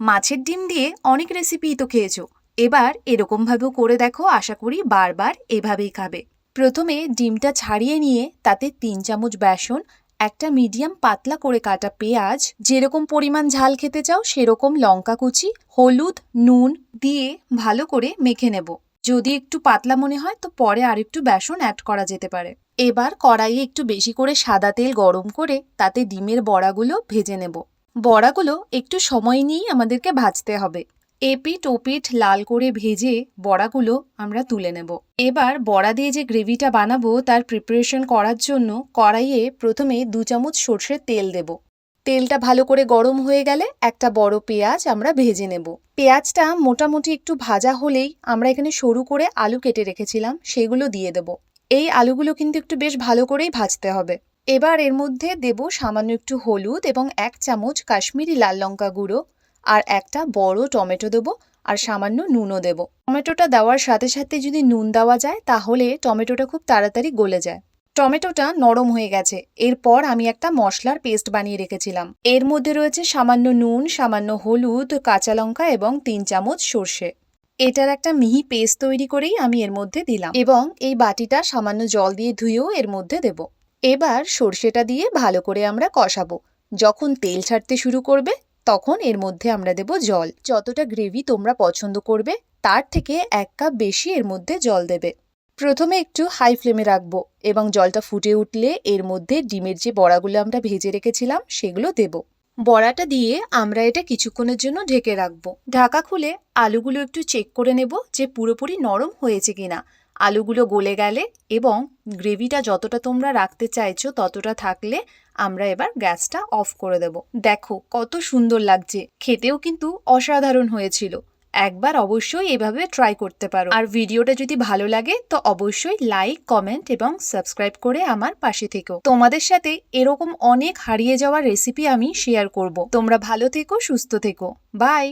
মাছের ডিম দিয়ে অনেক রেসিপিই তো খেয়েছো। এবার এরকমভাবেও করে দেখো, আশা করি বারবার এভাবেই খাবে। প্রথমে ডিমটা ছাড়িয়ে নিয়ে তাতে তিন চামচ বেসন, একটা মিডিয়াম পাতলা করে কাটা পেঁয়াজ, যেরকম পরিমাণ ঝাল খেতে চাও সেরকম লঙ্কা কুচি, হলুদ, নুন দিয়ে ভালো করে মেখে নেব। যদি একটু পাতলা মনে হয় তো পরে আরেকটু বেসন অ্যাড করা যেতে পারে। এবার কড়াইয়ে একটু বেশি করে সাদা তেল গরম করে তাতে ডিমের বড়াগুলো ভেজে নেব। বড়াগুলো একটু সময় নিয়েই আমাদেরকে ভাজতে হবে। এপিট ওপিট লাল করে ভেজে বড়াগুলো আমরা তুলে নেব। এবার বড়া দিয়ে যে গ্রেভিটা বানাবো, তার প্রিপারেশন করার জন্য কড়াইয়ে প্রথমে দু চামচ সর্ষের তেল দেব। তেলটা ভালো করে গরম হয়ে গেলে একটা বড় পেঁয়াজ আমরা ভেজে নেব। পেঁয়াজটা মোটামুটি একটু ভাজা হলেই আমরা এখানে সরু করে আলু কেটে রেখেছিলাম, সেগুলো দিয়ে দেব। এই আলুগুলো কিন্তু একটু বেশ ভালো করেই ভাজতে হবে। এবার এর মধ্যে দেব সামান্য একটু হলুদ এবং এক চামচ কাশ্মীরি লাল লঙ্কা গুঁড়ো, আর একটা বড় টমেটো দেবো, আর সামান্য নুনও দেবো। টমেটোটা দেওয়ার সাথে সাথে যদি নুন দেওয়া যায়, তাহলে টমেটোটা খুব তাড়াতাড়ি গলে যায়। টমেটোটা নরম হয়ে গেছে। এরপর আমি একটা মশলার পেস্ট বানিয়ে রেখেছিলাম। এর মধ্যে রয়েছে সামান্য নুন, সামান্য হলুদ, কাঁচা লঙ্কা এবং তিন চামচ সর্ষে। এটার একটা মিহি পেস্ট তৈরি করেই আমি এর মধ্যে দিলাম এবং এই বাটিটা সামান্য জল দিয়ে ধুয়েও এর মধ্যে দেব। এবার সর্ষেটা দিয়ে ভালো করে আমরা কষাবো। যখন তেল ছাড়তে শুরু করবে, তখন এর মধ্যে আমরা দেব জল। যতটা গ্রেভি তোমরা পছন্দ করবে, তার থেকে এক কাপ বেশি এর মধ্যে জল দেবে। প্রথমে একটু হাই ফ্লেমে রাখব এবং জলটা ফুটে উঠলে এর মধ্যে ডিমের যে বড়াগুলো আমরা ভেজে রেখেছিলাম, সেগুলো দেব। বড়াটা দিয়ে আমরা এটা কিছুক্ষণের জন্য ঢেকে রাখব। ঢাকা খুলে আলুগুলো একটু চেক করে নেব যে পুরোপুরি নরম হয়েছে কিনা। আলুগুলো গলে গেলে এবং গ্রেভিটা যতটা তোমরা রাখতে চাইছো ততটা থাকলে আমরা এবার গ্যাসটা অফ করে দেব। দেখো কত সুন্দর লাগছে। খেতেও কিন্তু অসাধারণ হয়েছিল। একবার অবশ্যই এভাবে ট্রাই করতে পারো। আর ভিডিওটা যদি ভালো লাগে তো অবশ্যই লাইক কমেন্ট এবং সাবস্ক্রাইব করে আমার পাশে থেকো। তোমাদের সাথে এরকম অনেক হারিয়ে যাওয়ার রেসিপি আমি শেয়ার করব। তোমরা ভালো থেকো, সুস্থ থেকো। বাই